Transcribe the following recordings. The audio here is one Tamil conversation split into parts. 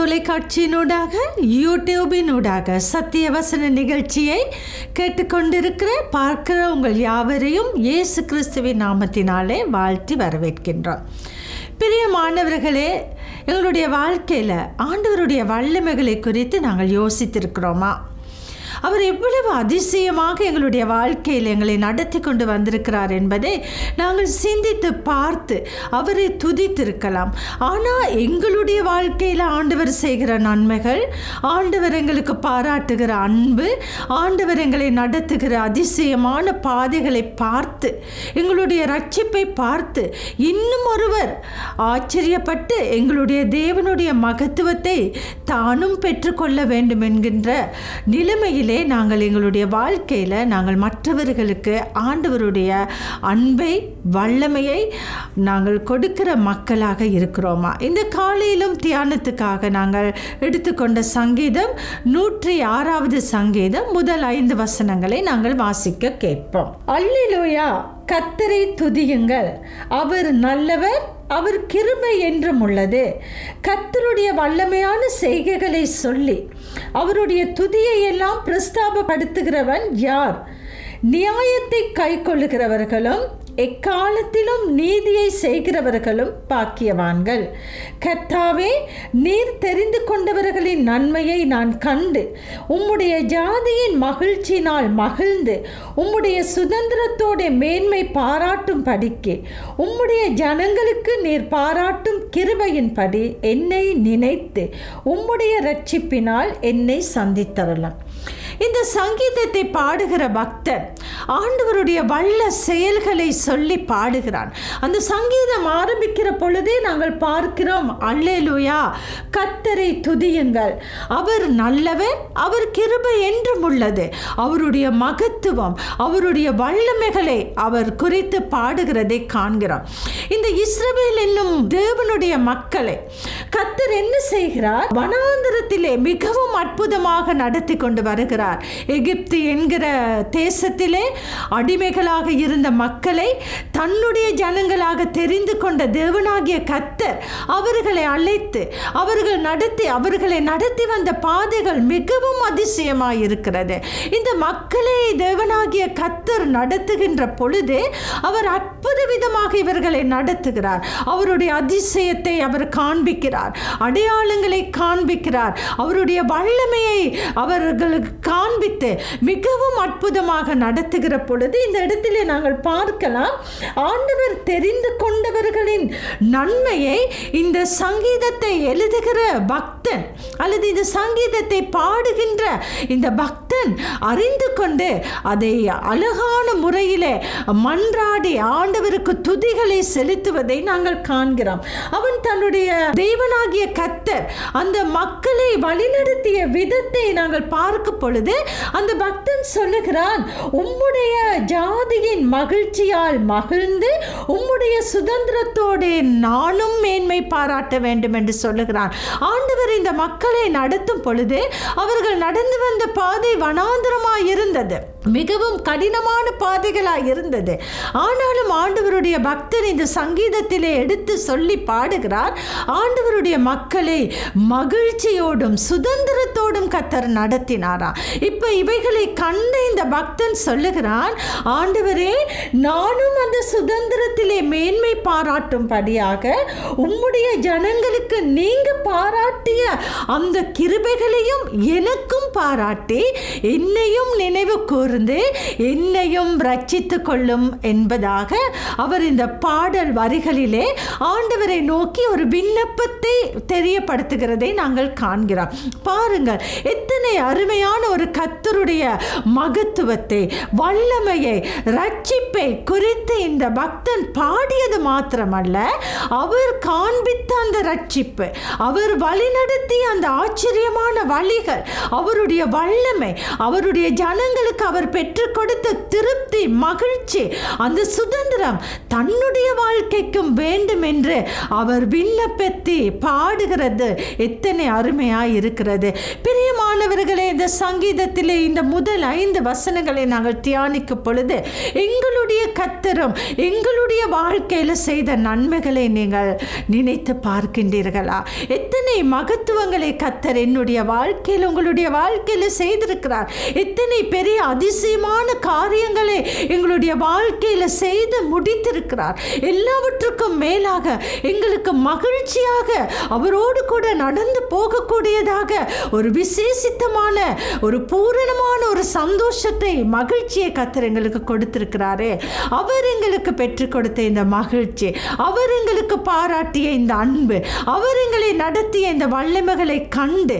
தொலைக்காட்சியினூடாக யூடியூபினூடாக சத்தியவசன நிகழ்ச்சியை கேட்டுக்கொண்டிருக்கிற பார்க்கிற உங்கள் யாவரையும் இயேசு கிறிஸ்துவின் நாமத்தினாலே வாழ்த்தி வரவேற்கின்றோம். பிரியமானவர்களே எங்களுடைய வாழ்க்கையில் ஆண்டவருடைய வல்லமைகளை குறித்து நாங்கள் யோசித்திருக்கிறோமா? அவர் எவ்வளவு அதிசயமாக எங்களுடைய வாழ்க்கையில் எங்களை நடத்தி கொண்டு வந்திருக்கிறார் என்பதை நாங்கள் சிந்தித்து பார்த்து அவரை துதித்திருக்கலாம். ஆனால் எங்களுடைய வாழ்க்கையில் ஆண்டவர் செய்கிற நன்மைகள் ஆண்டவர் எங்களுக்கு பாராட்டுகிற அன்பு ஆண்டவர் எங்களை நடத்துகிற அதிசயமான பாதைகளை பார்த்து எங்களுடைய ரட்சிப்பை பார்த்து இன்னும் ஒருவர் ஆச்சரியப்பட்டு எங்களுடைய தேவனுடைய மகத்துவத்தை தானும் பெற்றுக்கொள்ள வேண்டும் என்கின்ற நிலைமையில் நாங்கள் எங்களுடைய வாழ்க்கையில் நாங்கள் மற்றவர்களுக்கு ஆண்டவருடைய அன்பை வல்லமையை நாங்கள் கொடுக்கிற மக்களாக இருக்கிறோமா? இந்த காலையிலும் தியானத்துக்காக நாங்கள் எடுத்துக்கொண்ட சங்கீதம் நூற்றி ஆறாவது சங்கீதம் முதல் ஐந்து வசனங்களை நாங்கள் வாசிக்க கேட்போம். அல்லிலோயா! கத்தரை துதியுங்கள். அவர் நல்லவர் அவர் கிருபை என்றும் உள்ளது. கத்தருடைய வல்லமையான செய்கைகளை சொல்லி அவருடைய துதியை எல்லாம் பிரஸ்தாபப்படுத்துகிறவன் யார்? நியாயத்தை கை கொள்ளுகிறவர்களும் எக்காலத்திலும் நீதியை செய்கிறவர்களும் பாக்கியவான்கள். கர்த்தாவே நீர் தெரிந்து கொண்டவர்களின் நன்மையை நான் கண்டு உம்முடைய ஜாதியின் மகிழ்ச்சியினால் மகிழ்ந்து உம்முடைய சுதந்திரத்தோட மேன்மை பாராட்டும் படிக்கு உம்முடைய ஜனங்களுக்கு நீர் பாராட்டும் கிருபையின்படி என்னை நினைத்து உம்முடைய ரட்சிப்பினால் என்னை சந்தித்தரலாம். இந்த சங்கீதத்தை பாடுகிற பக்தன் ஆண்டவருடைய வல்ல செயல்களை சொல்லி பாடுகிறான். அந்த சங்கீதம் ஆரம்பிக்கிற பொழுதே நாங்கள் பார்க்கிறோம் அல்லேலூயா கத்தரை துதியுங்கள். அவர் நல்லவர் அவர் கிருபை என்றும் உள்ளது. அவருடைய மகத்துவம் அவருடைய வல்லமைகளை அவர் குறித்து பாடுகிறதை காண்கிறோம். இந்த இஸ்ரவேல் என்னும் தேவனுடைய மக்களை கத்தர் என்ன செய்கிறார்? வனாந்திரத்திலே மிகவும் அற்புதமாக நடத்தி கொண்டு வருகிறார். எகிப்து என்கிற தேசத்திலே அடிமைகளாக இருந்த மக்களை தன்னுடைய ஜனங்களாக தெரிந்து கொண்ட தேவனாகிய கத்தர் அவர்களை அழைத்து அவர்கள் நடத்தி அவர்களை நடத்தி வந்த பாதைகள் மிகவும் அதிசயமாக இருக்கிறது. இந்த மக்களை தேவனாகிய கத்தர் நடத்துகின்ற பொழுது அவர் அற்புத விதமாக இவர்களை நடத்துகிறார். அவருடைய அதிசயத்தை அவர் காண்பிக்கிறார். அடையாளங்களை காண்பிக்கிறார். அவருடைய வல்லமையை அவர்களுக்கு காண்பித்து மிகவும் அற்புதமாக நடத்துகிற பொழுது இந்த இடத்திலே நாங்கள் பார்க்கலாம் ஆண்டவர் தெரிந்து கொண்டவர்களின் நன்மையை இந்த சங்கீதத்தை எழுதுகிற பக்தன் அல்லது இந்த சங்கீதத்தை பாடுகின்ற இந்த பக்தன் அறிந்து கொண்டு அதை அழகான முறையிலே மன்றாடி ஆண்டவருக்கு துதிகளை செலுத்துவதை நாங்கள் காண்கிறோம். அவன் தன்னுடைய தெய்வனாகிய கத்தர் அந்த மக்களை வழிநடத்திய விதத்தை நாங்கள் பார்க்கும் பொழுது அந்த பக்தன் சொல்லுகிறான் உம்முடைய ஜாதியின் மகிழ்ச்சியால் மகிழ்ந்து உம்முடைய சுதந்திரத்தோடு நானும் மேன்மை பாராட்ட வேண்டும் என்று சொல்லுகிறான். ஆண்டவர் இந்த மக்களை நடத்தும் பொழுது அவர்கள் நடந்து வந்த பாதை வனாந்திரமாய் இருந்தது மிகவும் கடினமான பாதைகளாக இருந்தது. ஆனாலும் ஆண்டவருடைய பக்தன் இந்த சங்கீதத்திலே எடுத்து சொல்லி பாடுகிறார். ஆண்டவருடைய மக்களை மகிழ்ச்சியோடும் சுதந்திரத்தோடும் கத்தர் நடத்தினாரா. இப்போ இவைகளை கண்ட இந்த பக்தன் சொல்லுகிறான் ஆண்டவரே நானும் அந்த சுதந்திரத்திலே மேன்மை பாராட்டும்படியாக உம்முடைய ஜனங்களுக்கு நீங்க பாராட்டிய அந்த கிருபைகளையும் எனக்கு பாராட்டி என்னையும் நினைவு கூர்ந்து என்னையும் ரட்சித்து கொள்ளும் என்பதாக அவர் இந்த பாடல் வரிகளிலே ஆண்டவரை நோக்கி ஒரு விண்ணப்பத்தை தெரியப்படுத்துகிறதை நாங்கள் காண்கிறோம். பாருங்கள் எத்தனை அருமையான ஒரு கத்தருடைய மகத்துவத்தை வல்லமையை ரட்சிப்பை குறித்து இந்த பக்தன் பாடியது மாத்திரமல்ல அவர் காண்பித்த அந்த ரட்சிப்பு அவர் வழிநடத்திய அந்த ஆச்சரியமான வழிகள் அவருடைய வல்லமை அவருடைய ஜனங்களுக்கு அவர் பெற்றுக் கொடுத்த திருப்தி மகிழ்ச்சி அந்த சுதந்திரம் தன்னுடைய வாழ்க்கைக்கும் வேண்டும் என்று அவர் விண்ணப்பத்தி பாடுகிறது. எத்தனை அருமையாக இருக்கிறது. பிரியமானவர்களே இந்த சங்கீதத்திலே இந்த முதல் ஐந்து வசனங்களை நாங்கள் தியானிக்கும் பொழுது எங்களுடைய கத்தரும் எங்களுடைய வாழ்க்கையில் செய்த நன்மைகளை நீங்கள் நினைத்து பார்க்கின்றீர்களா? எத்தனை மகத்துவங்களை கத்தர் என்னுடைய வாழ்க்கையில் உங்களுடைய வாழ்க்கையில் செய்திருக்கிறார். எத்தனை பெரிய அதிசயமான காரியங்களை எங்களுடைய வாழ்க்கையில் செய்து முடித்திருக்கிறார். எல்லாவற்றுக்கும் மேலாக எங்களுக்கு மகிழ்ச்சியாக அவரோடு கூட நடந்து போகக்கூடியதாக ஒரு விசேஷித்தமான ஒரு பூரணமான ஒரு சந்தோஷத்தை மகிழ்ச்சியை கத்தர் எங்களுக்கு கொடுத்திருக்கிறாரே. அவர் எங்களுக்கு பெற்றுக் கொடுத்த இந்த மகிழ்ச்சி அவர் எங்களுக்கு பாராட்டிய இந்த அன்பு அவர் எங்களை நடத்திய இந்த வல்லமைகளை கண்டு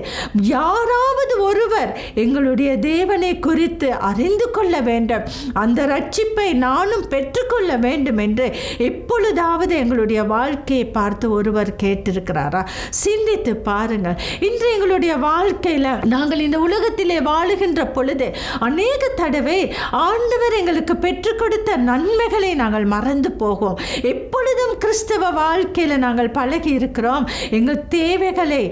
யாராவது ஒரு ஒருவர் எங்களுடைய தேவனை குறித்து அறிந்து கொள்ள வேண்டும். அந்த ரட்சிப்பை நானும் பெற்றுக்கொள்ள வேண்டும் என்று எப்பொழுதாவது எங்களுடைய வாழ்க்கையை பார்த்து ஒருவர் கேட்டிருக்கிறாரா? சிந்தித்து பாருங்கள். இன்று எங்களுடைய வாழ்க்கையில் நாங்கள் இந்த உலகத்திலே வாழுகின்ற பொழுது அநேக தடவை ஆண்டவர் எங்களுக்கு பெற்றுக் கொடுத்த நன்மைகளை நாங்கள் மறந்து போகும். எப்பொழுதும் கிறிஸ்தவ வாழ்க்கையில் நாங்கள் பழகி இருக்கிறோம் எங்கள் தேவைகளை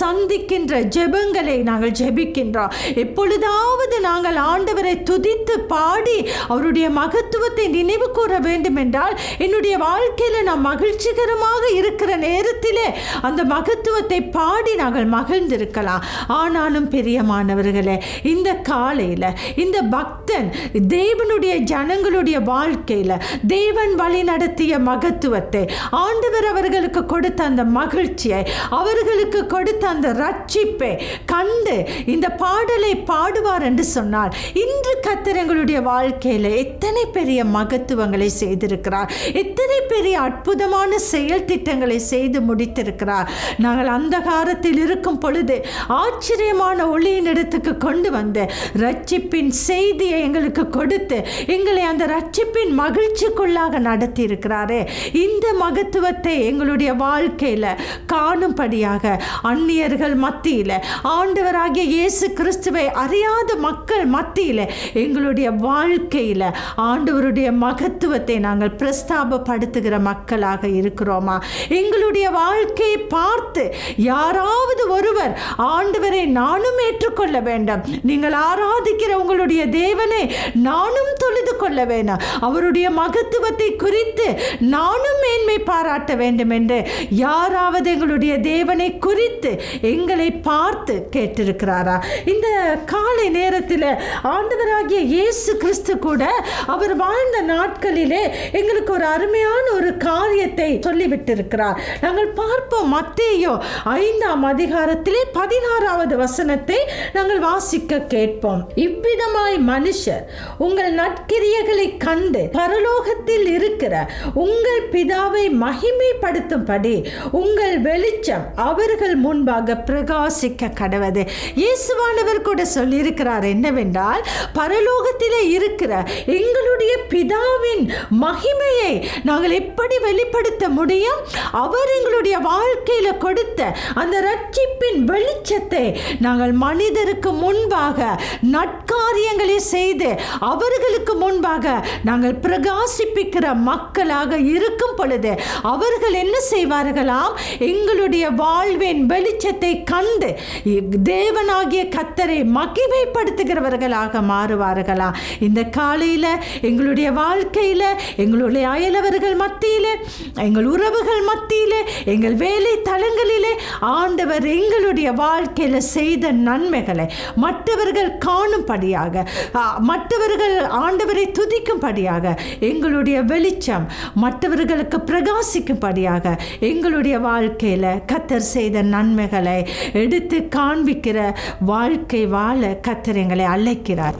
சந்திக்கின்ற ஜெபங்களை நாங்கள் ஜெபிக்கின்றோம் எப்பொழுதாவது நாங்கள் ஆண்டவரை துதித்து பாடி அவருடைய மகத்துவத்தை நினைவு கூற வேண்டும் என்றால் என்னுடைய வாழ்க்கையில் நான் மகிழ்ச்சிகரமாக இருக்கிற நேரத்திலே அந்த மகத்துவத்தை பாடி நாங்கள் மகிழ்ந்திருக்கலாம். ஆனாலும் பெரியமானவர்களே இந்த காலையில் இந்த பக்தன் தேவனுடைய ஜனங்களுடைய வாழ்க்கையில் தேவன் வழி நடத்திய மகத்துவத்தை ஆண்டவர் அவர்களுக்கு கொடுத்த அந்த மகிழ்ச்சியை அவர்களுக்கு கொடுத்த அந்த ரட்சிப்பை கண்டு இந்த இந்த பாடலை பாடுவார் என்று சொன்னால் இன்று கத்தர் எங்களுடைய வாழ்க்கையில் எத்தனை பெரிய மகத்துவங்களை செய்திருக்கிறார். எத்தனை பெரிய அற்புதமான செயல் திட்டங்களை செய்து முடித்திருக்கிறார். நாங்கள் அந்த காலத்தில் இருக்கும் பொழுது ஆச்சரியமான ஒளியின் இடத்துக்கு கொண்டு வந்து ரட்சிப்பின் செய்தியை எங்களுக்கு கொடுத்து எங்களை அந்த ரட்சிப்பின் மகிழ்ச்சிக்குள்ளாக நடத்தி இருக்கிறாரே இந்த மகத்துவத்தை எங்களுடைய வாழ்க்கையில் காணும்படியாக அந்நியர்கள் மத்தியில் ஆண்டவராகிய இயேசு கிறிஸ்துவை அறியாத மக்கள் மத்தியில் எங்களுடைய வாழ்க்கையில் ஆண்டவருடைய மகத்துவத்தை நாங்கள் பிரஸ்தாபப்படுத்துகிற மக்களாக இருக்கிறோமா? எங்களுடைய வாழ்க்கையை பார்த்து யாராவது ஒருவர் ஆண்டவரை நானும் ஏற்றுக்கொள்ள வேண்டும். நீங்கள் ஆராதிக்கிற உங்களுடைய தேவனை நானும் தொழுது கொள்ள வேணும் அவருடைய மகத்துவத்தை குறித்து நானும் மேன்மை பாராட்ட வேண்டும் என்று யாராவது எங்களுடைய தேவனை குறித்து எங்களை பார்த்து கேட்டிருக்கிறாரா? இந்த காலை நேரத்தில் ஆண்டவராகிய இயேசு கிறிஸ்து கூட அவர் வாழ்ந்த நாட்களிலே எங்களுக்கு ஒரு அருமையான ஒரு காரியத்தை சொல்லிவிட்டிருக்கிறார். நாங்கள் பார்ப்போம் மத்தேயோ ஐந்தாம் அதிகாரத்திலே பதினாறாவது வசனத்தை நாங்கள் வாசிக்க கேட்போம். இவ்விதமாய் மனுஷர் உங்கள் நற்கிரியைகளை கண்டு பரலோகத்தில் இருக்கிற உங்கள் பிதாவை மகிமைப்படுத்தும்படி உங்கள் வெளிச்சம் அவர்கள் முன்பாக பிரகாசிக்க கடவது. இயேசுவானவர் கூட சொல்லியிருக்கிறார் என்னவென்றால் பரலோகத்தில் இருக்கிற எங்களுடைய பிதாவின் மகிமையை நாங்கள் எப்படி வெளிப்படுத்த முடியும்? அவர் எங்களுடைய வாழ்க்கையில கொடுத்த அந்த ரட்சிப்பின் வெளிச்சத்தை நாங்கள் மனிதருக்கு முன்பாக நற்காரியங்களை செய்து அவர்களுக்கு முன்பாக நாங்கள் பிரகாசிப்பிக்கிற மக்களாக இருக்கும் பொழுது அவர்கள் என்ன செய்வார்களாம்? எங்களுடைய வாழ்வின் வெளிச்சத்தை கண்டு தேவனாகிய கத்தரை மகிமைப்படுத்துகிறவர்களாக மாறுவார்களா? இந்த காலையில் எங்களுடைய வாழ்க்கையில் எங்களுடைய அயலவர்கள் மத்தியில் எங்கள் உறவுகள் மத்தியில் எங்கள் வேலை தளங்களிலே ஆண்டவர் எங்களுடைய வாழ்க்கையில் செய்த நன்மைகளை மற்றவர்கள் காணும்படியாக மற்றவர்கள் ஆண்டவரை துதிக்கும்படியாக எங்களுடைய வெளிச்சம் மற்றவர்களுக்கு பிரகாசிக்கும்படியாக எங்களுடைய வாழ்க்கையில் கத்தர் செய்த நன்மைகளை எடுத்து காண்பிக்கிற வாழ்க்கை வாழ கத்தர் எங்களை அழைக்கிறார்.